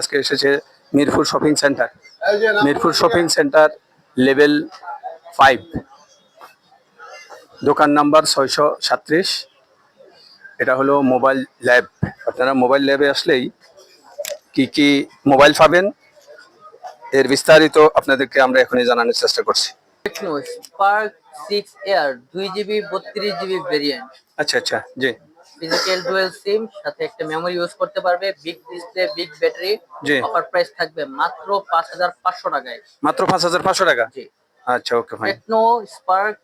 আজকে এসেছে Mirpur shopping centre. Mirpur shopping centre level five. দোকান নাম্বার ছয়শো সাত্রিশ এটা হলো মোবাইল ল্যাব। আপনারা মোবাইল ল্যাবে আসলেই কি কি মোবাইল পাবেন এর বিস্তারিত আপনাদেরকে আমরা এখনই জানানোর চেষ্টা করছি। টেকনো স্পার্ক সিক্স এয়ার দুই জিবি বত্রিশ জিবি ভেরিয়েন্ট আচ্ছা আচ্ছা জি। ফিজিক্যাল ডুয়েল সিম সাথে একটা মেমোরি ইউজ করতে পারবে big display big battery. Offer price থাকবে মাত্র পাঁচ হাজার পাঁচশো টাকায়। মাত্র পাঁচ হাজার পাঁচশো টাকা? জি। আচ্ছা okay fine Tecno Spark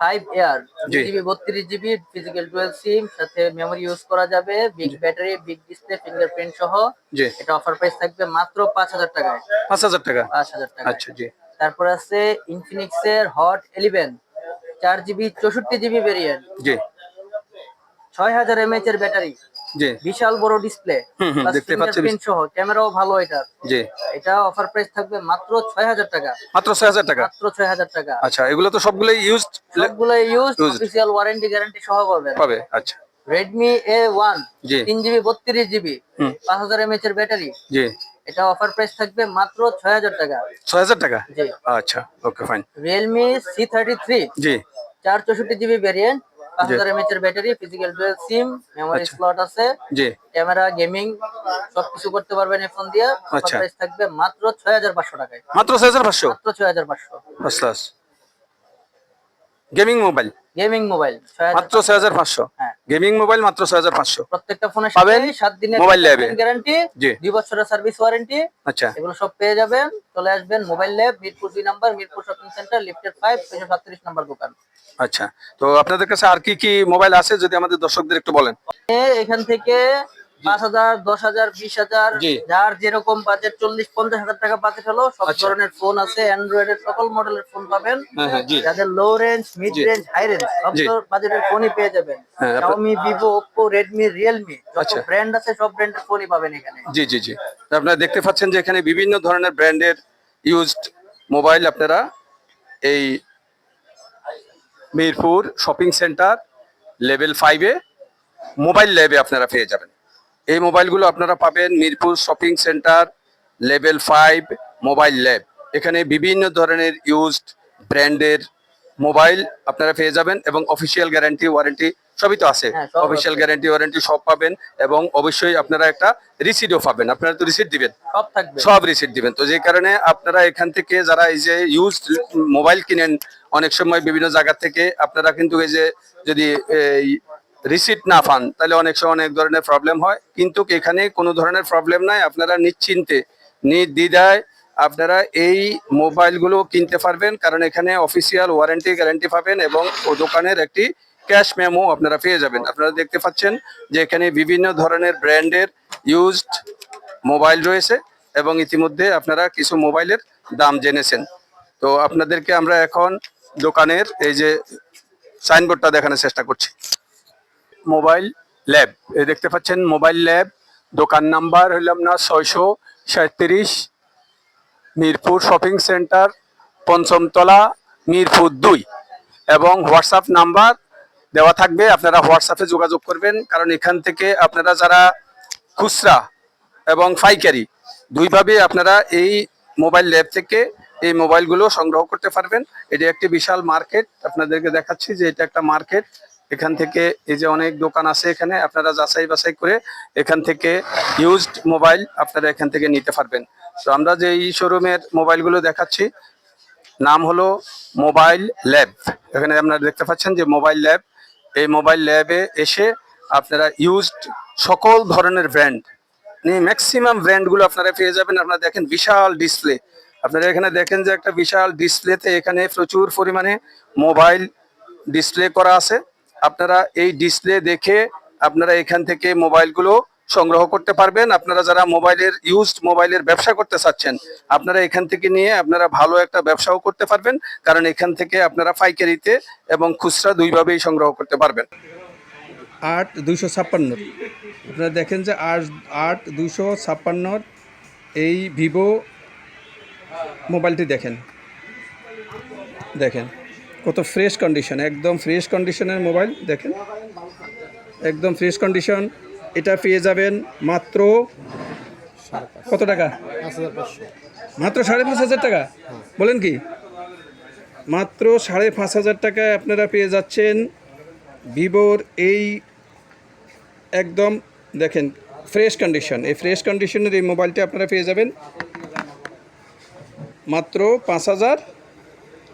five air GB বত্রিশ জিবি ফিজিক্যাল ডুয়েল সিম সাথে মেমোরি ইউজ করা যাবে big battery big display fingerprint সহ। জি। এটা অফার প্রাইস থাকবে মাত্র পাঁচ হাজার টাকায়। পাঁচ হাজার টাকা? পাঁচ হাজার টাকা আচ্ছা জি। তারপর আছে ইনফিনিক্স এর হট ইলেভেন চার জিবি চৌষট্টি জিবি ভেরিয়েন্ট জি। ছয় হাজার এমএচ এর ব্যাটারি। বিশাল বড় ডিসপ্লে দেখতে পাচ্ছি। সহ ক্যামেরাও ভালো এটার জি। এটা অফার প্রাইস থাকবে মাত্র ছয় হাজার টাকা। মাত্র ছয় হাজার টাকা? মাত্র ছয় হাজার টাকা। আচ্ছা এগুলো তো সবগুলোই ইউজড সবগুলো use Used. Official warranty guarantee সহ পাবেন। পাবে আচ্ছা। রেডমি এ ওয়ান জি। তিন জিবি বত্রিশ জিবি। পাঁচ হাজার এমএচ এর ব্যাটারি। জি। এটা অফার প্রাইস থাকবে মাত্র ছয় হাজার টাকা। ছয় হাজার টাকা? জি। আচ্ছা okay fine Realme C thirty three জি। চার চৌষট্টি জিবি ভ্যারিয়েন্ট পাঁচ জি। হাজার এমএচ এর battery physical dual SIM memory. Slot আছে জি ক্যামেরা গেমিং সবকিছু করতে পারবেন এই ফোন দিয়ে আচ্ছা। প্রাইস থাকবে মাত্র ছয় হাজার পাঁচশো টাকায় মাত্র ছয় হাজার পাঁচশো মাত্র ছয় হাজার পাঁচশো first class gaming mobile gaming mobile মাত্র ছয় হাজার পাঁচশো। হ্যাঁ। গেমিং মোবাইল মাত্র ছয় হাজার পাঁচশো। প্রত্যেকটা ফোনের পাবেন সাত দিনের মোবাইল ল্যাবে। গ্যারান্টি জি। দুই বছরের সার্ভিস ওয়ারেন্টি আচ্ছা। এগুলো সব পেয়ে যাবেন। চলে আসবেন মোবাইল ল্যাব মিরপুর দুই নাম্বার মিরপুর শপিং সেন্টার লিফটেড ফাইভ তিনশো সাতত্রিশ নাম্বার দোকান। আচ্ছা। তো আপনাদের কাছে আর কি কি মোবাইল আছে যদি আমাদের দর্শকদের একটু বলেন। এখান থেকে পাঁচ হাজার দশ হাজার বিশ হাজার যার যেরকম বাজেট চল্লিশ পঞ্চাশ হাজার টাকা বাজেট হলো সব আচ্ছা। ধরনের ফোন আছে অ্যান্ড্রয়েড এর সকল মডেলের ফোন পাবেন। হ্যাঁ হ্যাঁ যাদের low range mid range high range সব। বাজেটের ফোনই পেয়ে যাবেন। হ্যাঁ, Xiaomi Vivo Oppo Redmi Realme যত আচ্ছা। ব্র্যান্ড আছে সব ব্র্যান্ডের ফোনই পাবেন এখানে। জি জি জি। আপনারা দেখতে পাচ্ছেন যে এখানে বিভিন্ন ধরনের ব্র্যান্ডের ইউজড মোবাইল আপনারা এই মিরপুর শপিং সেন্টার লেভেল ফাইভে মোবাইল ল্যাবে আপনারা পেয়ে যাবেন। এই মোবাইলগুলো আপনারা পাবেন Mirpur shopping centre level five mobile lab. এখানে বিভিন্ন ধরনের ইউজড ব্র্যান্ডের মোবাইল আপনারা পেয়ে যাবেন এবং অফিসিয়াল গ্যারান্টি ওয়ারেন্টি সবই তো আছে। হ্যাঁ, অফিসিয়াল গ্যারান্টি ওয়ারেন্টি সব পাবেন এবং অবশ্যই আপনারা একটা রিসিটও পাবেন। আপনারা তো রিসিট দিবেন। সব থাকবে। সব রিসিট দিবেন। তো যে কারণে আপনারা এখান থেকে যারা এই যে ইউজ মোবাইল কিনেন অনেক সময় বিভিন্ন জায়গা থেকে আপনারা কিন্তু এই যে যদি রিসিট না পান, তাহলে অনেক সময় অনেক ধরনের প্রবলেম হয়। কিন্তু এখানে কোনো ধরনের প্রবলেম নাই, আপনারা নিশ্চিন্তে, নির্দ্বিধায় আপনারা এই মোবাইলগুলো কিনতে পারবেন, কারণ এখানে অফিসিয়াল ওয়ারেন্টি গ্যারান্টি পাবেন এবং ও দোকানের একটি ক্যাশ মেমো আপনারা পেয়ে যাবেন। আপনারা দেখতে পাচ্ছেন যে এখানে বিভিন্ন ধরনের ব্র্যান্ডের ইউজড মোবাইল রয়েছে এবং ইতিমধ্যে আপনারা কিছু মোবাইলের দাম জেনেছেন। তো আপনাদেরকে আমরা এখন দোকানের এই যে সাইনবোর্ডটা দেখানোর চেষ্টা করছি। Mobile lab. এই দেখতে পাচ্ছেন মোবাইল ল্যাব। দোকান নাম্বার হইলাম না ছয়শো সাঁত্রিশ, মিরপুর শপিং সেন্টার, পঞ্চমতলা, মিরপুর দুই। এবং হোয়াটসঅ্যাপ নাম্বার দেওয়া থাকবে, আপনারা হোয়াটসঅ্যাপে যোগাযোগ করবেন, কারণ এখান থেকে আপনারা যারা খুচরা এবং পাইকারি, দুইভাবে আপনারা এই মোবাইল ল্যাব থেকে এই মোবাইলগুলো সংগ্রহ করতে পারবেন। এটি একটি বিশাল মার্কেট, আপনাদেরকে দেখাচ্ছি যে এটা একটা মার্কেট। এখান থেকে এই যে অনেক দোকান আছে এখানে, আপনারা যাচাই বাছাই করে এখান থেকে ইউজড মোবাইল আপনারা এখান থেকে নিতে পারবেন। তো আমরা যে এই শোরুমের মোবাইলগুলো দেখাচ্ছি, নাম হলো মোবাইল ল্যাব এখানে আপনারা দেখতে পাচ্ছেন যে মোবাইল ল্যাব এই মোবাইল ল্যাবে এসে আপনারা ইউজড সকল ধরনের ব্র্যান্ড ম্যাক্সিমাম ব্র্যান্ডগুলো আপনারা পেয়ে যাবেন। আপনারা দেখেন বিশাল ডিসপ্লে আপনারা এখানে দেখেন যে একটা বিশাল ডিসপ্লেতে এখানে প্রচুর পরিমাণে মোবাইল ডিসপ্লে করা আছে। আপনারা এই ডিসপ্লে দেখে আপনারা এখান থেকে মোবাইলগুলো সংগ্রহ করতে পারবেন। আপনারা যারা মোবাইলের ইউজড মোবাইলের ব্যবসা করতে চাচ্ছেন, আপনারা এখান থেকে নিয়ে আপনারা ভালো একটা ব্যবসাও করতে পারবেন। কারণ এখান থেকে আপনারা পাইকারিতে এবং খুচরা দুইভাবেই সংগ্রহ করতে পারবেন। আট দুইশো ছাপ্পান্ন। আপনারা দেখেন যে আট আট দুইশো ছাপ্পান্নর এই ভিভো মোবাইলটি দেখেন। দেখেন। কত ফ্রেশ কন্ডিশন একদম ফ্রেশ কন্ডিশনের মোবাইল দেখেন। একদম ফ্রেশ কন্ডিশন এটা পেয়ে যাবেন মাত্র কত টাকা? মাত্র সাড়ে পাঁচ হাজার টাকা? বলেন কি? মাত্র সাড়ে পাঁচ হাজার টাকায় আপনারা পেয়ে যাচ্ছেন ভিভোর এই একদম, দেখেন ফ্রেশ কন্ডিশন এই ফ্রেশ কন্ডিশনের এই মোবাইলটি আপনারা পেয়ে যাবেন মাত্র পাঁচ হাজার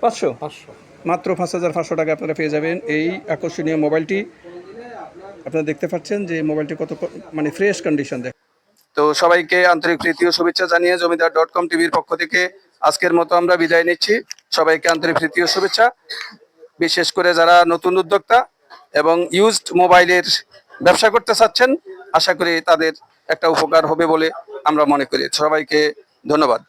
পাঁচশো। পাঁচশো। মাত্র পাঁচ হাজার পাঁচশো টাকা আপনারা পেয়ে যাবেন এই আকর্ষণীয় মোবাইলটি। আপনারা দেখতে পাচ্ছেন যে মোবাইলটি কত মানে ফ্রেশ কন্ডিশন দেখ তো সবাইকে আন্তরিক প্রীতি শুভেচ্ছা জানিয়ে জমিদার ডট কম টিভির পক্ষ থেকে আজকের মতো আমরা বিদায় নিচ্ছি। সবাইকে আন্তরিক প্রীতি শুভেচ্ছা। বিশেষ করে যারা নতুন উদ্যোক্তা এবং ইউজড মোবাইলের ব্যবসা করতে চাচ্ছেন, আশা করি তাদের একটা উপকার হবে বলে আমরা মনে করি। সবাইকে ধন্যবাদ।